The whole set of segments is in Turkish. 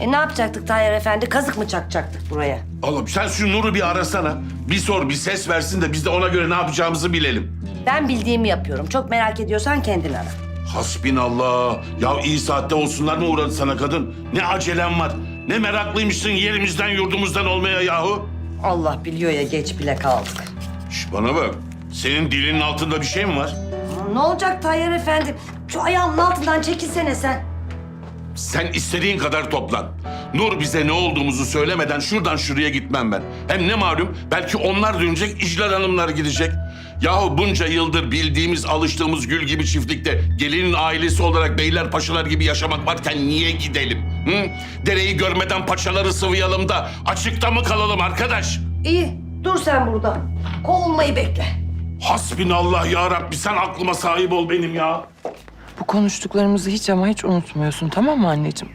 E ne yapacaktık Tayyar Efendi? Kazık mı çakacaktık buraya? Oğlum sen şu Nur'u bir arasana. Bir sor, bir ses versin de biz de ona göre ne yapacağımızı bilelim. Ben bildiğimi yapıyorum. Çok merak ediyorsan kendin ara. Hasbinallah. Ya iyi saatte olsunlar mı uğradı sana kadın? Ne acelem var? Ne meraklıymışsın yerimizden yurdumuzdan olmaya yahu? Allah biliyor ya geç bile kaldık. Şş bana bak. Senin dilinin altında bir şey mi var? Ne olacak Tayyar Efendi? Şu ayağımın altından çekilsene sen. Sen istediğin kadar toplan. Nur bize ne olduğumuzu söylemeden şuradan şuraya gitmem ben. Hem ne malum belki onlar dönecek, İclal Hanımlar gidecek. Yahu bunca yıldır bildiğimiz, alıştığımız gül gibi çiftlikte gelinin ailesi olarak beyler paşalar gibi yaşamak varken niye gidelim? Hı? Dereyi görmeden paçaları sıvayalım da açıkta mı kalalım arkadaş? İyi dur sen burada. Kovulmayı bekle. Hasbinallah ya Rabbi sen aklıma sahip ol benim ya. Bu konuştuklarımızı hiç ama hiç unutmuyorsun tamam mı anneciğim?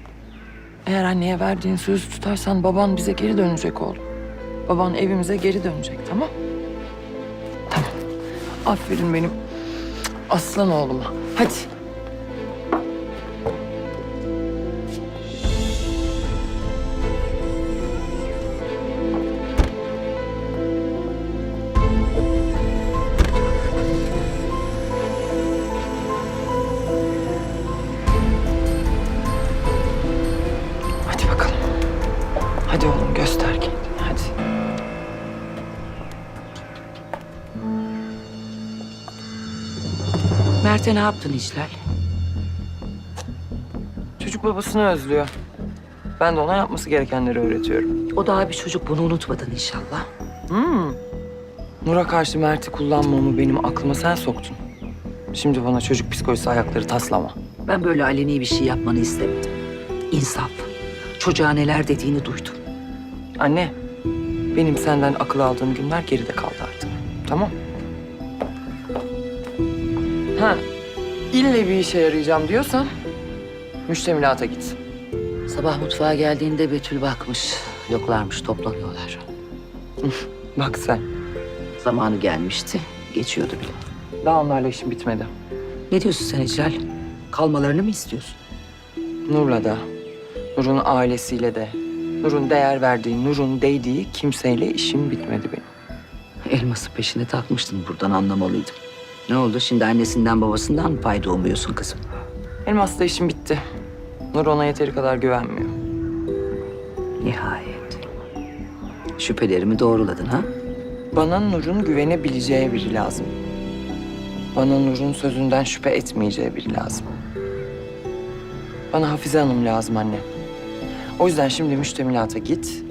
Eğer anneye verdiğin sözü tutarsan baban bize geri dönecek oğlum. Baban evimize geri dönecek tamam? Tamam. Aferin benim aslan oğluma. Hadi. Mert'e ne yaptın İclal? Çocuk babasını özlüyor. Ben de ona yapması gerekenleri öğretiyorum. O daha bir çocuk bunu unutmadın inşallah. Nur'a karşı Mert'i kullanmamı benim aklıma sen soktun. Şimdi bana çocuk psikolojisi ayakları taslama. Ben böyle aleni bir şey yapmanı istemedim. İnsaf. Çocuğa neler dediğini duydum. Anne, benim senden akıl aldığım günler geride kaldı artık. Tamam? Ha, ille bir işe yarayacağım diyorsan müştemilata git. Sabah mutfağa geldiğinde Betül bakmış. Yoklarmış, toplanıyorlar. Bak sen, Zamanı gelmişti, geçiyordu bile. daha onlarla işim bitmedi. Ne diyorsun sen İclal? Kalmalarını mı istiyorsun? Nur'la da, Nur'un ailesiyle de, Nur'un değer verdiği, Nur'un değdiği kimseyle işim bitmedi benim. Elması peşine takmıştın, buradan anlamalıydım. Ne oldu, şimdi annesinden babasından mı payda umuyorsun kızım? Elmas'la işim bitti. Nur ona yeteri kadar güvenmiyor. Nihayet. Şüphelerimi doğruladın ha? Bana Nur'un güvenebileceği biri lazım. Bana Nur'un sözünden şüphe etmeyeceği biri lazım. Bana Hafize Hanım lazım anne. O yüzden şimdi müştemilata git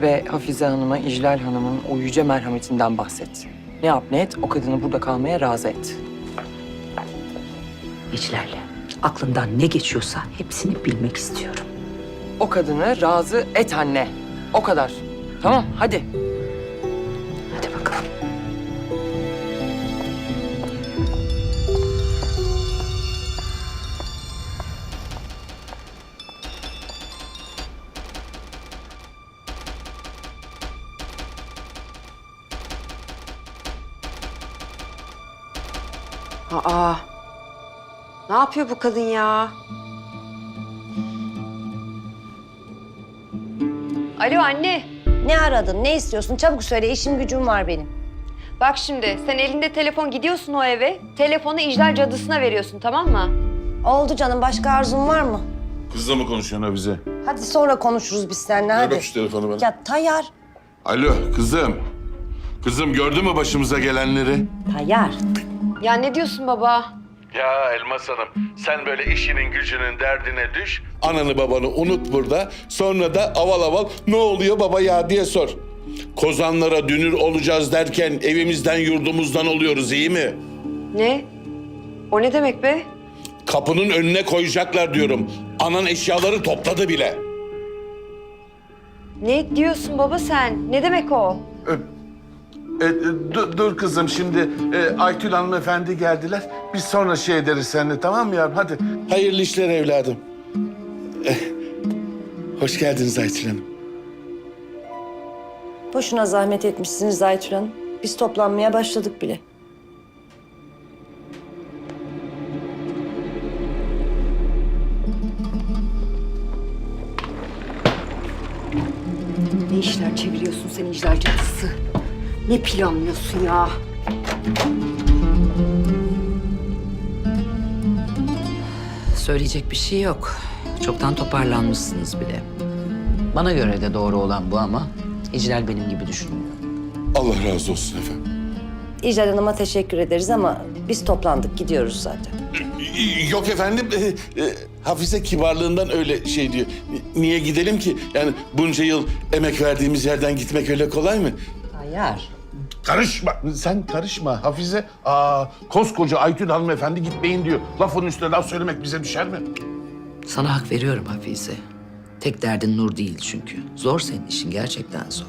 ve Hafize Hanım'a İclal Hanım'ın o yüce merhametinden bahset. Ne yap ne et o kadını burada kalmaya razı et. İclal, aklından ne geçiyorsa hepsini bilmek istiyorum. O kadını razı et anne. O kadar. Tamam. Hadi Aa. Ne yapıyor bu kadın ya? Alo anne. Ne aradın? Ne istiyorsun? Çabuk söyle. işim gücüm var benim. Bak şimdi sen elinde telefon gidiyorsun o eve. Telefonu icra cadısına veriyorsun tamam mı? Oldu canım. Başka arzun var mı? Kızla mı konuşuyorsun Hafize? Hadi sonra konuşuruz biz seninle. Ver Hadi. bak şu telefonu bana. Ya Tayyar. Alo kızım. Kızım gördün mü başımıza gelenleri? Tayyar. Ya ne diyorsun baba? Ya Elmas Hanım sen böyle işinin gücünün derdine düş. Ananı babanı unut burada. Sonra da aval aval ne oluyor baba ya diye sor. Kozanlara dünür olacağız derken evimizden yurdumuzdan oluyoruz iyi mi? Ne? O ne demek be? Kapının önüne koyacaklar diyorum. Anan eşyaları topladı bile. Ne diyorsun baba sen? Ne demek o? E, dur, dur kızım şimdi e, Aytül hanımefendi geldiler. Biz sonra şey ederiz seninle tamam mı yavrum? Hadi. Hayırlı işler evladım. Eh, hoş geldiniz Aytül Hanım. Boşuna zahmet etmişsiniz Aytül Hanım. Biz toplanmaya başladık bile. Ne işler çeviriyorsun sen icra cadısı? Ne planlıyorsun ya? Söyleyecek bir şey yok. Çoktan toparlanmışsınız bile. Bana göre de doğru olan bu ama İclal benim gibi düşünmüyor. Allah razı olsun efendim. İclal Hanım'a teşekkür ederiz ama biz toplandık gidiyoruz zaten. Yok efendim, e, e, Hafize kibarlığından öyle şey diyor. Ni- Niye gidelim ki? Yani bunca yıl emek verdiğimiz yerden gitmek öyle kolay mı? Tayyar. Karışma, sen karışma Hafize. Aa, koskoca Aytül hanımefendi gitmeyin diyor. Lafın üstüne laf söylemek bize düşer mi? Sana hak veriyorum Hafize. Tek derdin Nur değil çünkü. Zor senin işin gerçekten zor.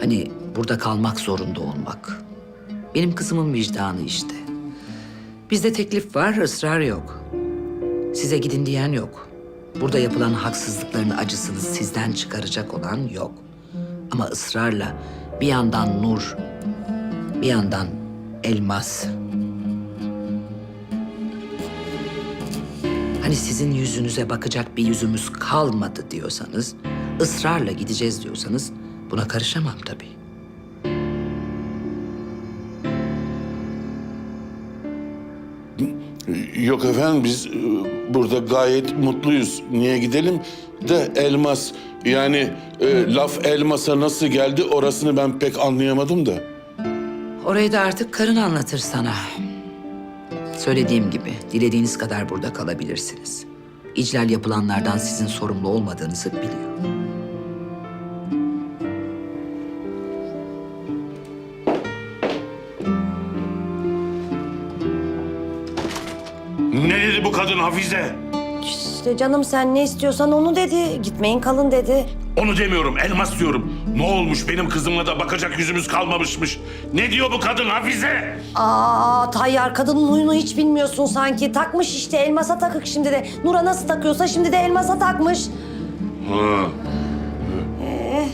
Hani burada kalmak zorunda olmak. Benim kızımın vicdanı işte. Bizde teklif var, ısrar yok. Size gidin diyen yok. Burada yapılan haksızlıkların acısını sizden çıkaracak olan yok. Ama ısrarla bir yandan Nur, bir yandan Elmas. Hani sizin yüzünüze bakacak bir yüzümüz kalmadı diyorsanız, ısrarla gideceğiz diyorsanız buna karışamam tabii. Yok efendim biz e, burada gayet mutluyuz. Niye gidelim? De elmas yani e, laf elmasa nasıl geldi orasını ben pek anlayamadım da. Orayı da artık karın anlatır sana. Söylediğim gibi dilediğiniz kadar burada kalabilirsiniz. İclal yapılanlardan sizin sorumlu olmadığınızı biliyor. Ne dedi bu kadın Hafize? İşte canım sen ne istiyorsan onu dedi. Gitmeyin kalın dedi. Onu demiyorum, elmas diyorum. Ne olmuş benim kızımla da bakacak yüzümüz kalmamışmış. Ne diyor bu kadın Hafize? Aa Tayyar kadının huyunu hiç bilmiyorsun sanki. Takmış işte elmasa takık şimdi de. Nur'a nasıl takıyorsa şimdi de elmasa takmış. Ha. Ee,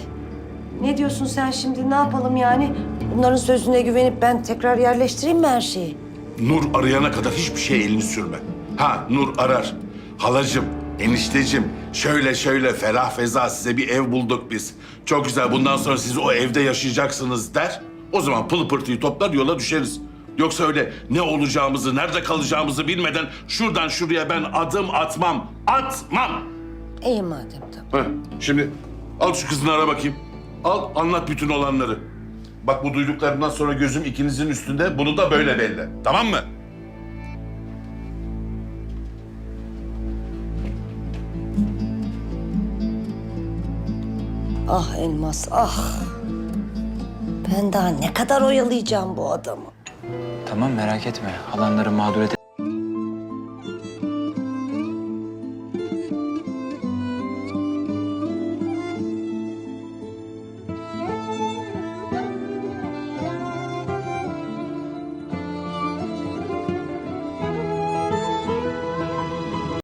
ne diyorsun sen şimdi ne yapalım yani? Bunların sözüne güvenip ben tekrar yerleştireyim mi her şeyi? Nur arayana kadar hiçbir şey elini sürme. Ha Nur arar. Halacığım, eniştecim şöyle şöyle ferah feza size bir ev bulduk biz. Çok güzel bundan sonra siz o evde yaşayacaksınız der. O zaman pıl pırtıyı toplar yola düşeriz. Yoksa öyle ne olacağımızı, nerede kalacağımızı bilmeden şuradan şuraya ben adım atmam. Atmam. İyi madem tamam. Heh, şimdi al şu kızını ara bakayım. Al anlat bütün olanları. Bak bu duyduklarımdan sonra gözüm ikinizin üstünde. Bunu da böyle belli. Tamam mı? Ah Elmas ah. Ben daha ne kadar oyalayacağım bu adamı? Tamam merak etme. Halanları mağdur